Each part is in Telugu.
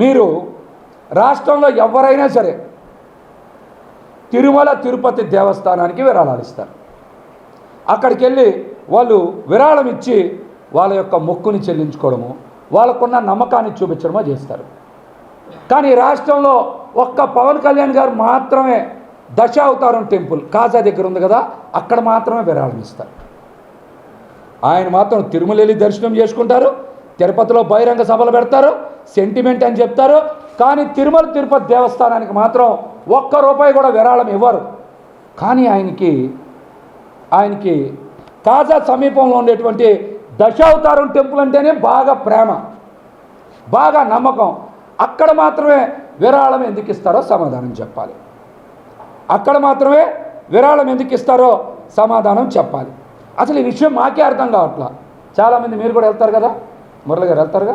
మీరు రాష్ట్రంలో ఎవరైనా సరే తిరుమల తిరుపతి దేవస్థానానికి విరాళాలు ఇస్తారు. అక్కడికి వెళ్ళి వాళ్ళు విరాళం ఇచ్చి వాళ్ళ యొక్క మొక్కుని చెల్లించుకోవడము వాళ్ళకున్న నమ్మకాన్ని చూపించడమో చేస్తారు. కానీ రాష్ట్రంలో ఒక్క పవన్ కళ్యాణ్ గారు మాత్రమే దశావతారం టెంపుల్ కాజా దగ్గర ఉంది కదా అక్కడ మాత్రమే విరాళం ఇస్తారు. ఆయన మాత్రం తిరుమల వెళ్ళి దర్శనం చేసుకుంటారు తిరుపతిలో బహిరంగ సభలు పెడతారు సెంటిమెంట్ అని చెప్తారు. కానీ తిరుమల తిరుపతి దేవస్థానానికి మాత్రం ఒక్క రూపాయి కూడా విరాళం ఇవ్వరు. కానీ ఆయనకి ఆయనకి తాజా సమీపంలో ఉండేటువంటి దశావతారం టెంపుల్ అంటేనే బాగా ప్రేమ బాగా నమ్మకం. అక్కడ మాత్రమే విరాళం ఎందుకు ఇస్తారో సమాధానం చెప్పాలి. అక్కడ మాత్రమే విరాళం ఎందుకు ఇస్తారో సమాధానం చెప్పాలి. అసలు ఈ విషయం మాకే అర్థం కావట్లా. చాలామంది మీరు కూడా వెళ్తారు కదా? మురళి గారు వెళ్తారుగా?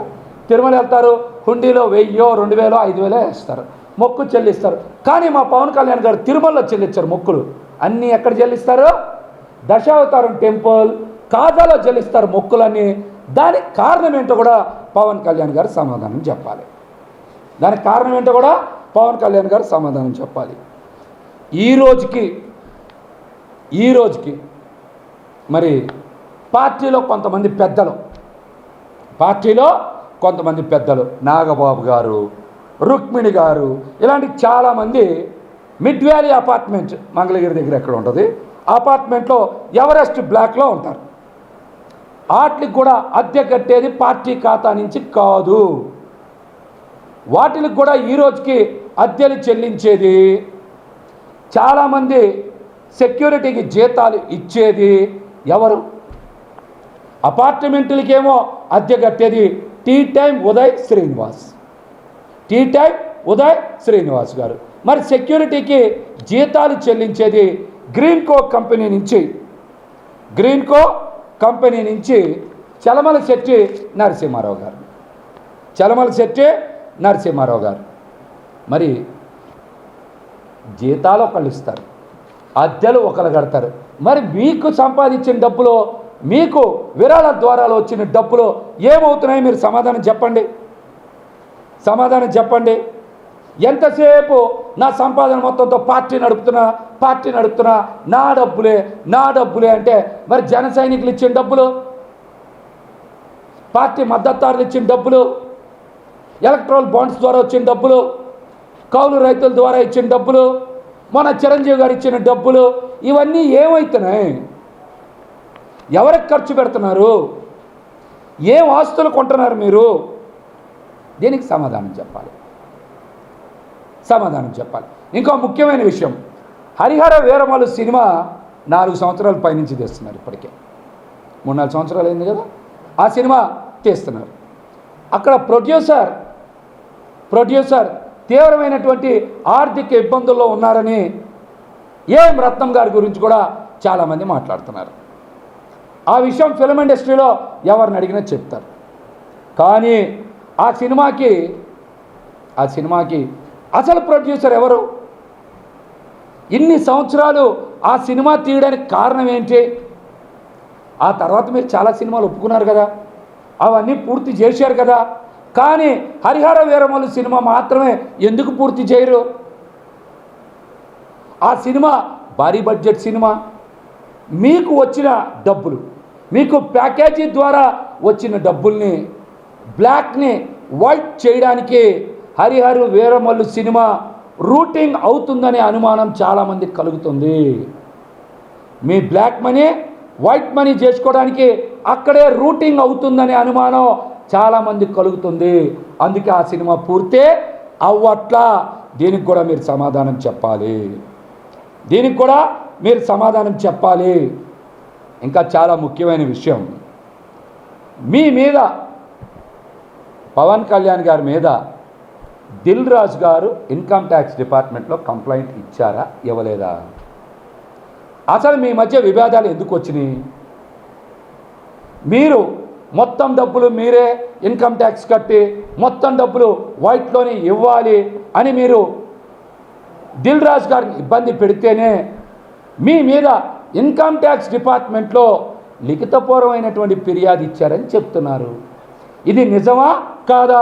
తిరుమల వెళ్తారు హుండీలో వెయ్యో రెండు వేలో ఐదు వేలో వేస్తారు. మొక్కు చెల్లిస్తారు. కానీ మా పవన్ కళ్యాణ్ గారు తిరుమలలో చెల్లించారు మొక్కులు. అన్నీ ఎక్కడ చెల్లిస్తారు? దశావతారం టెంపుల్ కాజాలో చెల్లిస్తారు మొక్కులన్నీ. దానికి కారణం ఏంటో కూడా పవన్ కళ్యాణ్ గారు సమాధానం చెప్పాలి. దానికి కారణం ఏంటో కూడా పవన్ కళ్యాణ్ గారు సమాధానం చెప్పాలి. ఈ రోజుకి ఈ రోజుకి మరి పార్టీలో కొంతమంది పెద్దలు పార్టీలో కొంతమంది పెద్దలు నాగబాబు గారు రుక్మిణి గారు ఇలాంటి చాలామంది మిడ్ వ్యాలీ అపార్ట్మెంట్ మంగళగిరి దగ్గర ఎక్కడ ఉంటుంది? అపార్ట్మెంట్లో ఎవరెస్ట్ బ్లాక్లో ఉంటారు. వాటికి కూడా అద్దె కట్టేది పార్టీ ఖాతా నుంచి కాదు. వాటికి కూడా ఈ రోజుకి అద్దెలు చెల్లించేది. చాలామంది సెక్యూరిటీకి జీతాలు ఇచ్చేది ఎవరు? అపార్ట్మెంట్లకేమో అద్దె కట్టేది Tea Time Uday Srinivas Tea Time Uday Srinivas గారు. మరి సెక్యూరిటీకి జీతాలు చెల్లించేది గ్రీన్ కో కంపెనీ నుంచి. గ్రీన్ కో కంపెనీ నుంచి చలమల శెట్టి నరసింహారావు గారు. చలమల శెట్టి నరసింహారావు గారు. మరి జీతాలు ఒకళ్ళు ఇస్తారు. అద్దెలు ఒకరు కడతారు. మరి మీకు సంపాదించిన డబ్బులో మీకు విరాళ ద్వారాలు వచ్చిన డబ్బులు ఏమవుతున్నాయి మీరు సమాధానం చెప్పండి. సమాధానం చెప్పండి. ఎంతసేపు నా సంపాదన మొత్తంతో పార్టీ నడుపుతున్నా పార్టీ నడుపుతున్నా నా డబ్బులే నా డబ్బులే అంటే మరి జన సైనికులు ఇచ్చిన డబ్బులు పార్టీ మద్దతుదారులు ఇచ్చిన డబ్బులు ఎలక్ట్రాల్ బాండ్స్ ద్వారా వచ్చిన డబ్బులు కౌలు రైతుల ద్వారా ఇచ్చిన డబ్బులు మన చిరంజీవి గారు ఇచ్చిన డబ్బులు ఇవన్నీ ఏమవుతున్నాయి? ఎవరికి ఖర్చు పెడుతున్నారు? ఏం ఆస్తులు కొంటున్నారు మీరు? దీనికి సమాధానం చెప్పాలి. సమాధానం చెప్పాలి. ఇంకో ముఖ్యమైన విషయం. హరిహర వీరమలు సినిమా నాలుగు సంవత్సరాల పైనుంచి తీస్తున్నారు ఇప్పటికే. మూడు నాలుగు సంవత్సరాలు అయింది కదా? ఆ సినిమా తీస్తున్నారు. అక్కడ ప్రొడ్యూసర్ ప్రొడ్యూసర్ తీవ్రమైనటువంటి ఆర్థిక ఇబ్బందుల్లో ఉన్నారని ఏం రత్నం గారి గురించి కూడా చాలామంది మాట్లాడుతున్నారు. ఆ విషయం ఫిల్మ్ ఇండస్ట్రీలో ఎవరిని అడిగినా చెప్తారు. కానీ ఆ సినిమాకి ఆ సినిమాకి అసలు ప్రొడ్యూసర్ ఎవరు? ఇన్ని సంవత్సరాలు ఆ సినిమా తీయడానికి కారణం ఏంటి? ఆ తర్వాత మీరు చాలా సినిమాలు ఒప్పుకున్నారు కదా? అవన్నీ పూర్తి చేశారు కదా? కానీ హరిహర వీరమల్లు సినిమా మాత్రమే ఎందుకు పూర్తి చేయరు? ఆ సినిమా భారీ బడ్జెట్ సినిమా. మీకు వచ్చిన డబ్బులు. మీకు ప్యాకేజీ ద్వారా వచ్చిన డబ్బుల్ని బ్లాక్ని వైట్ చేయడానికి హరిహరు వీరమల్లు సినిమా రూటింగ్ అవుతుందనే అనుమానం చాలామందికి కలుగుతుంది. మీ బ్లాక్ మనీ వైట్ మనీ చేసుకోవడానికి అక్కడే రూటింగ్ అవుతుందనే అనుమానం చాలామంది కలుగుతుంది. అందుకే ఆ సినిమా పూర్తే అవ్వట్లా. దీనికి కూడా మీరు సమాధానం చెప్పాలి. దీనికి కూడా మీరు సమాధానం చెప్పాలి. ఇంకా చాలా ముఖ్యమైన విషయం. మీ మీద పవన్ కళ్యాణ్ గారి మీద దిల్ రాజు గారు ఇన్కమ్ ట్యాక్స్ డిపార్ట్మెంట్లో కంప్లైంట్ ఇచ్చారా? ఇవ్వలేదా? అసలు మీ మధ్య విభేదాలు ఎందుకు వచ్చినాయి? మీరు మొత్తం డబ్బులు మీరే ఇన్కమ్ ట్యాక్స్ కట్టి మొత్తం డబ్బులు వైట్లోనే ఇవ్వాలి అని మీరు దిల్ రాజు గారిని ఇబ్బంది పెడితేనే మీ మీద ఇన్కమ్ ట్యాక్స్ డిపార్ట్మెంట్లో లిఖితపూర్వమైనటువంటి ఫిర్యాదు ఇచ్చారని చెప్తున్నారు. ఇది నిజమా కాదా?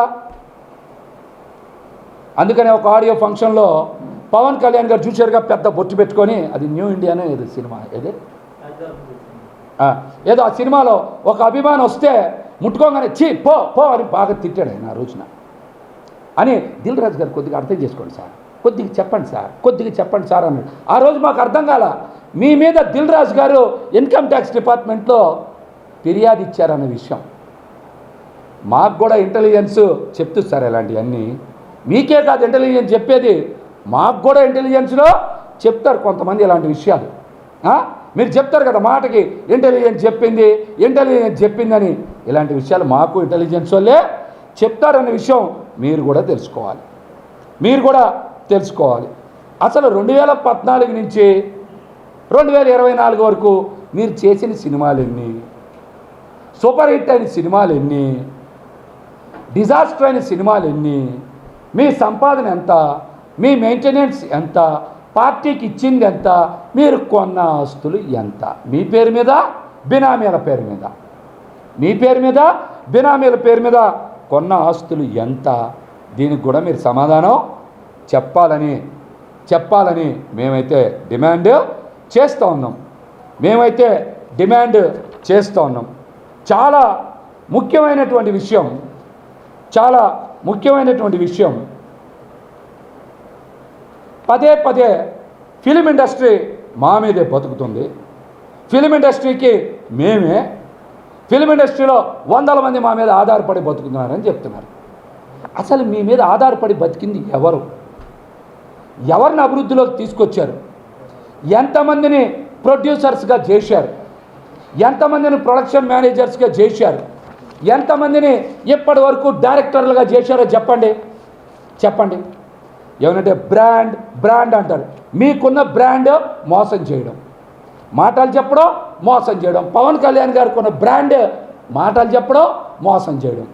అందుకనే ఒక ఆడియో ఫంక్షన్లో పవన్ కళ్యాణ్ గారు చూశారుగా పెద్ద బొట్టు పెట్టుకొని అది న్యూ ఇండియానే ఏదో సినిమా ఏది? ఏదో ఆ సినిమాలో ఒక అభిమానం వస్తే ముట్టుకోగానే చీ పో పో అని బాగా తిట్టాడు ఆయన ఆ రోజున. అని దిల్ రాజు గారు కొద్దిగా అర్థం చేసుకోండి సార్. కొద్దిగా చెప్పండి సార్ కొద్దిగా చెప్పండి సార్ అన్నాడు ఆ రోజు మాకు అర్థం కాల మీ మీద దిల్ రాజు గారు ఇన్కమ్ ట్యాక్స్ డిపార్ట్మెంట్లో ఫిర్యాదు ఇచ్చారన్న విషయం. మాకు కూడా ఇంటెలిజెన్స్ చెప్తూ సార్ ఇలాంటివన్నీ. మీకే కాదు ఇంటెలిజెన్స్ చెప్పేది. మాకు కూడా ఇంటెలిజెన్స్లో చెప్తారు కొంతమంది ఇలాంటి విషయాలు. మీరు చెప్తారు కదా మాటకి ఇంటెలిజెన్స్ చెప్పింది ఇంటెలిజెన్స్ చెప్పిందని. ఇలాంటి విషయాలు మాకు ఇంటెలిజెన్స్ వాళ్ళే చెప్తారన్న విషయం మీరు కూడా తెలుసుకోవాలి. మీరు కూడా తెలుసుకోవాలి. అసలు రెండు వేల పద్నాలుగు నుంచి రెండు వేల ఇరవై నాలుగు వరకు మీరు చేసిన సినిమాలు ఎన్ని సూపర్ హిట్ అయిన సినిమాలు ఎన్ని డిజాస్టర్ అయిన సినిమాలు ఎన్ని మీ సంపాదన ఎంత? మీ మెయింటెనెన్స్ ఎంత? పార్టీకి ఇచ్చింది ఎంత? మీరు కొన్న ఆస్తులు ఎంత? మీ పేరు మీద బినామీల పేరు మీద. మీ పేరు మీద బినామీల పేరు మీద కొన్న ఆస్తులు ఎంత? దీనికి కూడా మీరు సమాధానం చెప్పాలని చెప్పాలని మేమైతే డిమాండ్ చేస్తూ ఉన్నాం. మేమైతే డిమాండ్ చేస్తూ ఉన్నాం. చాలా ముఖ్యమైనటువంటి విషయం చాలా ముఖ్యమైనటువంటి విషయం. పదే పదే ఫిలిం ఇండస్ట్రీ మా మీదే బతుకుతుంది. ఫిలిం ఇండస్ట్రీకి మేమే ఫిలిం ఇండస్ట్రీలో వందల మంది మా మీద ఆధారపడి బతుకుతున్నారని చెప్తున్నారు. అసలు మీ మీద ఆధారపడి బతికింది ఎవరు? ఎవరిని అభివృద్ధిలోకి తీసుకొచ్చారు? ఎంతమందిని ప్రొడ్యూసర్స్గా చేశారు? ఎంతమందిని ప్రొడక్షన్ మేనేజర్స్గా చేశారు? ఎంతమందిని ఇప్పటి వరకు డైరెక్టర్లుగా చేశారో చెప్పండి. చెప్పండి. ఏమంటే బ్రాండ్ బ్రాండ్ అంటారు. మీకున్న బ్రాండ్ మోసం చేయడం. మాటలు చెప్పడం మోసం చేయడం. పవన్ కళ్యాణ్ గారికి ఉన్న బ్రాండ్ మాటలు చెప్పడం మోసం చేయడం.